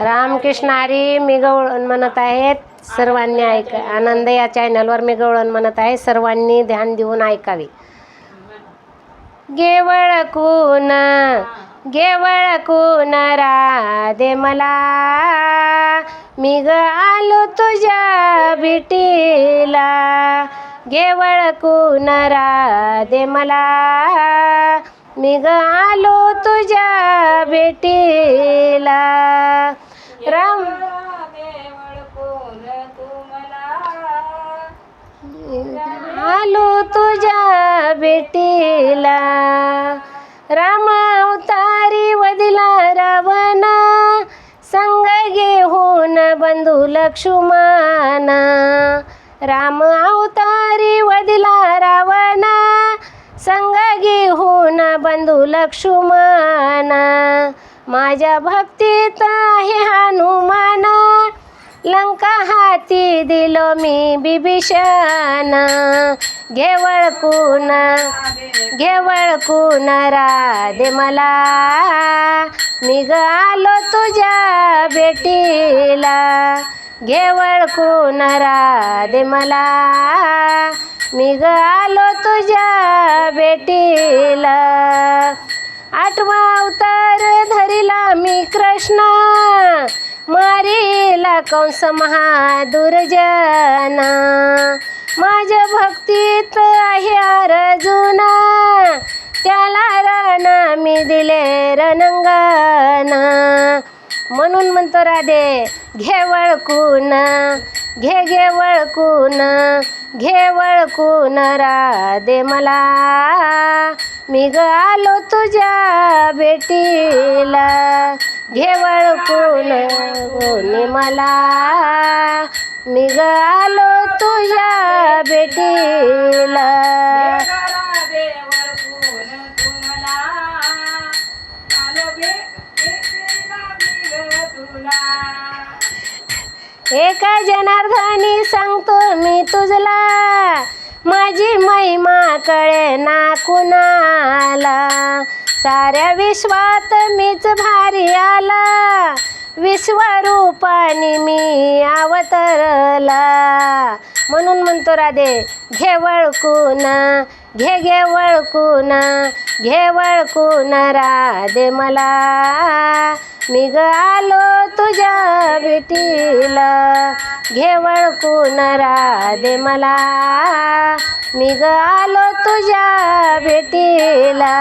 रामकृष्णारी मी गवळण म्हणत आहेत. सर्वांनी ऐक आनंद या चॅनलवर मी गवळण म्हणत आहे. सर्वांनी ध्यान देऊन ऐकावे. गेवळकून गेवळकून राधे मला? मी ग आलो तुझ्या भेटीला. गेवळकून राधे मला? मी ग आलो तुझ्या भेटीला. राम. आलो तुझ्या भेटीला. राम अवतारी वदिला रावण. संग घेऊन बंधू लक्ष्मणा राम अवतारी वदिला रावणा. संग घेऊन बंधू लक्ष्मण. माझ्या भक्तीत आहे हनुमान. लंका हाती दिलो मी बिभीषण. घेवळकून घेवळकून राधे मला. मी ग आलो तुझ्या भेटीला. घेवळकून राधे मला. मी ग आलो तुझ्या बेटीला आठवा अवतार धरिला मी कृष्ण. मारीला कंस महादुर्जना माझ्या भक्तीत आहे अर्जुन. त्याला रण मी दिले रणंगन म्हणून म्हणतो राधे घे वळकून घे घे वळकून घे वळकून दे मला? मी ग आलो तुझ्या भेटीला. घे वळकून कोणी मला? मी ग आलो तुझ्या भेटीला. एका जनार्दनी सांगतो मी तुझला माझी महिमा कळे ना कुणाला. साऱ्या विश्वात मीच भारी आला विश्वरूपाने मी अवतरला. म्हणून म्हणतो राधे घे वळकून घे घे वळकून घे वळकून राधे मला. मी ग आलो तुझ्या भेटीला. घे वळकून राधे मला? मी ग आलो तुझ्या भेटीला.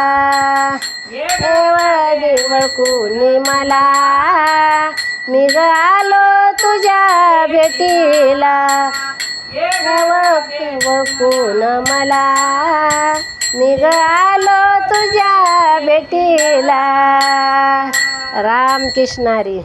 वळ वळकून मला? मी ग आलो तुझ्या भेटीला. वळकून मला? मी ग आलो तुझ्या भेटीला. रामकृष्णारी